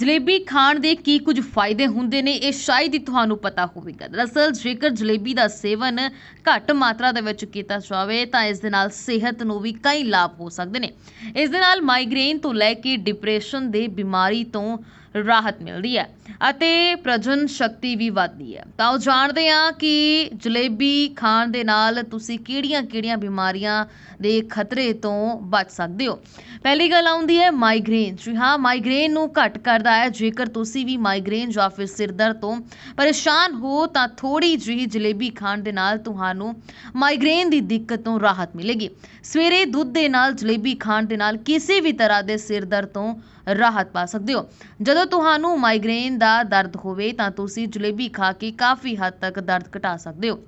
ਜਲੇਬੀ ਖਾਣ ਦੇ ਕੀ ਕੁਝ ਫਾਇਦੇ ਹੁੰਦੇ ਨੇ ਇਹ ਸ਼ਾਇਦ ਹੀ ਤੁਹਾਨੂੰ ਪਤਾ ਹੋਵੇਗਾ। ਦਰਅਸਲ ਜੇਕਰ ਜਲੇਬੀ ਦਾ ਸੇਵਨ ਘੱਟ ਮਾਤਰਾ ਦੇ ਵਿੱਚ ਕੀਤਾ ਜਾਵੇ ਤਾਂ ਇਸ ਦੇ ਨਾਲ ਸਿਹਤ ਨੂੰ ਵੀ ਕਈ ਲਾਭ ਹੋ ਸਕਦੇ ਨੇ। ਇਸ ਦੇ ਨਾਲ ਮਾਈਗ੍ਰੇਨ ਤੋਂ ਲੈ ਕੇ ਡਿਪਰੈਸ਼ਨ ਦੇ ਬਿਮਾਰੀ ਤੋਂ ਰਾਹਤ ਮਿਲਦੀ ਹੈ ਅਤੇ ਪ੍ਰਜਨ ਸ਼ਕਤੀ ਵੀ ਵੱਧਦੀ ਹੈ। ਤਾਂ ਉਹ ਜਾਣਦੇ ਹਾਂ ਕਿ ਜਲੇਬੀ ਖਾਣ ਦੇ ਨਾਲ ਤੁਸੀਂ ਕਿਹੜੀਆਂ-ਕਿਹੜੀਆਂ ਬਿਮਾਰੀਆਂ ਦੇ ਖਤਰੇ ਤੋਂ ਬਚ ਸਕਦੇ ਹੋ। ਪਹਿਲੀ ਗੱਲ ਆਉਂਦੀ ਹੈ ਮਾਈਗ੍ਰੇਨ ਜੀ ਹਾਂ ਮਾਈਗ੍ਰੇਨ ਨੂੰ ਘੱਟ ਕਰਦਾ ਹੈ। ਜੇਕਰ ਤੁਸੀਂ ਵੀ ਮਾਈਗ੍ਰੇਨ ਜਾਂ ਫਿਰ ਸਿਰ ਦਰਦ ਤੋਂ ਪਰੇਸ਼ਾਨ ਹੋ, ਤਾਂ ਥੋੜੀ ਜਿਹੀ ਜਲੇਬੀ ਖਾਣ ਦੇ ਨਾਲ ਤੁਹਾਨੂੰ ਮਾਈਗ੍ਰੇਨ ਦੀ ਦਿੱਕਤ ਤੋਂ ਰਾਹਤ ਮਿਲੇਗੀ। ਸਵੇਰੇ ਦੁੱਧ ਦੇ ਨਾਲ ਜਲੇਬੀ ਖਾਣ ਦੇ ਨਾਲ ਕਿਸੇ ਵੀ ਤਰ੍ਹਾਂ ਦੇ ਸਿਰ ਦਰਦ ਤੋਂ ਰਾਹਤ ਪਾ ਸਕਦੇ ਹੋ। ਜਦੋਂ ਤੁਹਾਨੂੰ ਮਾਈਗ੍ਰੇਨ ਦਾ ਦਰਦ ਹੋਵੇ ਤਾਂ ਤੁਸੀਂ ਜਲੇਬੀ ਖਾ ਕੇ ਕਾਫੀ ਹੱਦ ਤੱਕ ਦਰਦ ਘਟਾ ਸਕਦੇ ਹੋ।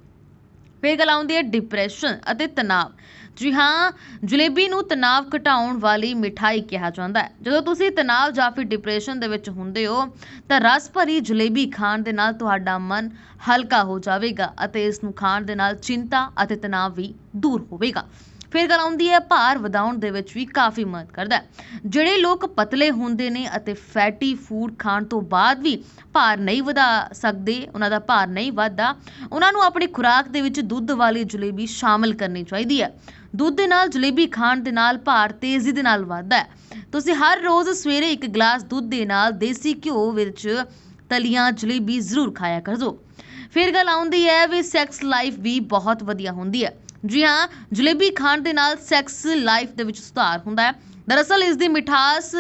ਫਿਰ ਗੱਲ ਆਉਂਦੀ ਹੈ ਡਿਪਰੈਸ਼ਨ ਅਤੇ ਤਣਾਅ। ਜੀ ਹਾਂ, ਜਲੇਬੀ ਨੂੰ ਤਣਾਅ ਘਟਾਉਣ ਵਾਲੀ ਮਿਠਾਈ ਕਿਹਾ ਜਾਂਦਾ ਹੈ। ਜਦੋਂ ਤੁਸੀਂ ਤਣਾਅ ਜਾਂ ਫਿਰ ਡਿਪਰੈਸ਼ਨ ਦੇ ਵਿੱਚ ਹੁੰਦੇ ਹੋ, ਤਾਂ ਰਸ ਭਰੀ ਜਲੇਬੀ ਖਾਣ ਦੇ ਨਾਲ ਤੁਹਾਡਾ ਮਨ ਹਲਕਾ ਹੋ ਜਾਵੇਗਾ ਅਤੇ ਇਸ ਨੂੰ ਖਾਣ ਦੇ ਨਾਲ ਚਿੰਤਾ ਅਤੇ ਤਣਾਅ ਵੀ ਦੂਰ ਹੋਵੇਗਾ। ਫਿਰ ਗੱਲ ਆਉਂਦੀ ਹੈ, ਭਾਰ ਵਧਾਉਣ ਦੇ ਵਿੱਚ ਵੀ ਕਾਫੀ ਮਦਦ ਕਰਦਾ ਹੈ। ਜਿਹੜੇ ਲੋਕ ਪਤਲੇ ਹੁੰਦੇ ਨੇ ਅਤੇ ਫੈਟੀ ਫੂਡ ਖਾਣ ਤੋਂ ਬਾਅਦ ਵੀ ਭਾਰ ਨਹੀਂ ਵਧਾ ਸਕਦੇ, ਉਹਨਾਂ ਦਾ ਭਾਰ ਨਹੀਂ ਵਧਦਾ, ਉਹਨਾਂ ਨੂੰ ਆਪਣੀ ਖੁਰਾਕ ਦੇ ਵਿੱਚ ਦੁੱਧ ਵਾਲੀ ਜਲੇਬੀ ਸ਼ਾਮਿਲ ਕਰਨੀ ਚਾਹੀਦੀ ਹੈ। ਦੁੱਧ ਦੇ ਨਾਲ ਜਲੇਬੀ ਖਾਣ ਦੇ ਨਾਲ ਭਾਰ ਤੇਜ਼ੀ ਦੇ ਨਾਲ ਵਧਦਾ ਹੈ। ਤੁਸੀਂ ਹਰ ਰੋਜ਼ ਸਵੇਰੇ ਇੱਕ ਗਲਾਸ ਦੁੱਧ ਦੇ ਨਾਲ ਦੇਸੀ ਘਿਓ ਵਿੱਚ ਤਲੀਆਂ ਜਲੇਬੀ ਜ਼ਰੂਰ ਖਾਇਆ ਕਰੋ ਫਿਰ ਗੱਲ ਆਉਂਦੀ ਹੈ ਵੀ ਸੈਕਸ ਲਾਈਫ ਵੀ ਬਹੁਤ ਵਧੀਆ ਹੁੰਦੀ ਹੈ। ਜੀ ਹਾਂ, ਜਲੇਬੀ ਖਾਣ ਦੇ ਨਾਲ ਸੈਕਸ ਲਾਈਫ ਦੇ ਵਿੱਚ ਸੁਧਾਰ ਹੁੰਦਾ ਹੈ। ਦਰਅਸਲ ਇਸ ਦੀ ਮਿਠਾਸ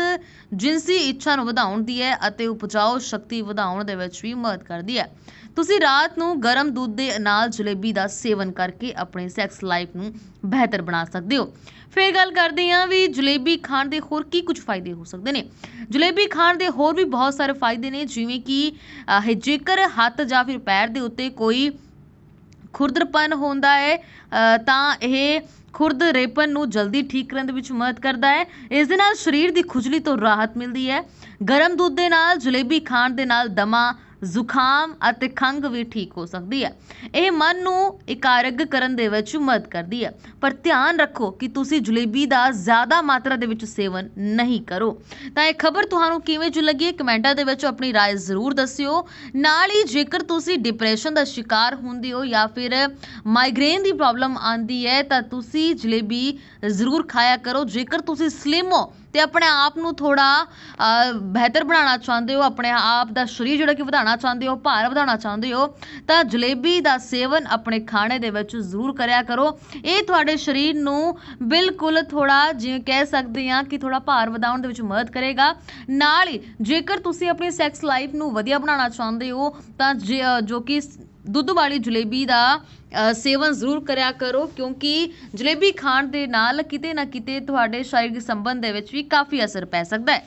ਜਿਨਸੀ ਇੱਛਾ ਨੂੰ ਵਧਾਉਣ ਦੀ ਹੈ ਅਤੇ ਉਪਜਾਊ ਸ਼ਕਤੀ ਵਧਾਉਣ ਦੇ ਵਿੱਚ ਵੀ ਮਦਦ ਕਰਦੀ ਹੈ। ਤੁਸੀਂ ਰਾਤ ਨੂੰ ਗਰਮ ਦੁੱਧ ਦੇ ਨਾਲ ਜਲੇਬੀ ਦਾ ਸੇਵਨ ਕਰਕੇ ਆਪਣੇ ਸੈਕਸ ਲਾਈਫ ਨੂੰ ਬਿਹਤਰ ਬਣਾ ਸਕਦੇ ਹੋ। ਫਿਰ ਗੱਲ ਕਰਦੇ ਹਾਂ ਵੀ ਜਲੇਬੀ ਖਾਣ ਦੇ ਹੋਰ ਕੀ ਕੁਝ ਫਾਇਦੇ ਹੋ ਸਕਦੇ ਨੇ। ਜਲੇਬੀ ਖਾਣ ਦੇ ਹੋਰ ਵੀ ਬਹੁਤ ਸਾਰੇ ਫਾਇਦੇ ਨੇ ਜਿਵੇਂ ਕਿ ਅਹ, ਜੇਕਰ ਹੱਥ ਜਾਂ ਫਿਰ ਪੈਰ ਦੇ ਉੱਤੇ ਕੋਈ ਖੁਰਦਰਪਨ ਹੁੰਦਾ ਹੈ ਤਾਂ ਇਹ ਖੁਰਦ ਰੇਪਨ ਨੂੰ ਜਲਦੀ ਠੀਕ ਕਰਨ ਦੇ ਵਿੱਚ ਮਦਦ ਕਰਦਾ ਹੈ। ਇਸ ਦੇ ਨਾਲ ਸਰੀਰ ਦੀ ਖੁਜਲੀ ਤੋਂ ਰਾਹਤ ਮਿਲਦੀ ਹੈ। ਗਰਮ ਦੁੱਧ ਦੇ ਨਾਲ ਜਲੇਬੀ ਖਾਣ ਦੇ ਨਾਲ ਦਮਾ ਜ਼ੁਕਾਮ ਅਤੇ ਖੰਘ ਵੀ ਠੀਕ ਹੋ ਸਕਦੀ ਹੈ ਇਹ ਮਨ ਨੂੰ ਇਕਾਰਗ ਕਰਨ ਦੇ ਵਿੱਚ ਮਦਦ ਕਰਦੀ ਹੈ ਪਰ ਧਿਆਨ ਰੱਖੋ ਕਿ ਤੁਸੀਂ ਜਲੇਬੀ ਦਾ ਜ਼ਿਆਦਾ ਮਾਤਰਾ ਦੇ ਵਿੱਚ ਸੇਵਨ ਨਹੀਂ ਕਰੋ ਤਾਂ ਇਹ ਖਬਰ ਤੁਹਾਨੂੰ ਕਿਵੇਂ ਚ ਲੱਗੀ ਹੈ ਕਮੈਂਟਾਂ ਦੇ ਵਿੱਚ ਆਪਣੀ رائے ਜ਼ਰੂਰ ਦੱਸਿਓ ਨਾਲ ਹੀ ਜੇਕਰ ਤੁਸੀਂ ਡਿਪਰੈਸ਼ਨ ਦਾ ਸ਼ਿਕਾਰ ਹੁੰਦੇ ਹੋ ਜਾਂ ਫਿਰ ਮਾਈਗ੍ਰੇਨ ਦੀ ਪ੍ਰੋਬਲਮ ਆਂਦੀ ਹੈ ਤਾਂ ਤੁਸੀਂ ਜਲੇਬੀ ਜ਼ਰੂਰ ਖਾਇਆ ਕਰੋ ਜੇਕਰ ਤੁਸੀਂ ਸਲਿਮ ਹੋ ਅਤੇ ਆਪਣੇ ਆਪ ਨੂੰ ਥੋੜ੍ਹਾ ਬਿਹਤਰ ਬਣਾਉਣਾ ਚਾਹੁੰਦੇ ਹੋ, ਆਪਣੇ ਆਪ ਦਾ ਸਰੀਰ ਜਿਹੜਾ ਕਿ ਵਧਾਉਣਾ ਚਾਹੁੰਦੇ ਹੋ, ਭਾਰ ਵਧਾਉਣਾ ਚਾਹੁੰਦੇ ਹੋ, ਤਾਂ ਜਲੇਬੀ ਦਾ ਸੇਵਨ ਆਪਣੇ ਖਾਣੇ ਦੇ ਵਿੱਚ ਜ਼ਰੂਰ ਕਰਿਆ ਕਰੋ। ਇਹ ਤੁਹਾਡੇ ਸਰੀਰ ਨੂੰ ਬਿਲਕੁਲ ਥੋੜ੍ਹਾ ਜਿਵੇਂ ਕਹਿ ਸਕਦੇ ਹਾਂ ਕਿ ਥੋੜ੍ਹਾ ਭਾਰ ਵਧਾਉਣ ਦੇ ਵਿੱਚ ਮਦਦ ਕਰੇਗਾ। ਨਾਲ ਹੀ ਜੇਕਰ ਤੁਸੀਂ ਆਪਣੀ ਸੈਕਸ ਲਾਈਫ ਨੂੰ ਵਧੀਆ ਬਣਾਉਣਾ ਚਾਹੁੰਦੇ ਹੋ, ਤਾਂ ਜੇ- ਜੋ ਕਿ ਦੁੱਧ ਵਾਲੀ ਜਲੇਬੀ ਦਾ ਸੇਵਨ ਜ਼ਰੂਰ ਕਰਿਆ ਕਰੋ, ਕਿਉਂਕਿ ਜਲੇਬੀ ਖਾਣ ਦੇ ਨਾਲ ਕਿਤੇ ਨਾ ਕਿਤੇ ਤੁਹਾਡੇ ਸਰੀਰਕ ਸੰਬੰਧ ਦੇ ਵਿੱਚ ਵੀ ਕਾਫੀ ਅਸਰ ਪੈ ਸਕਦਾ ਹੈ।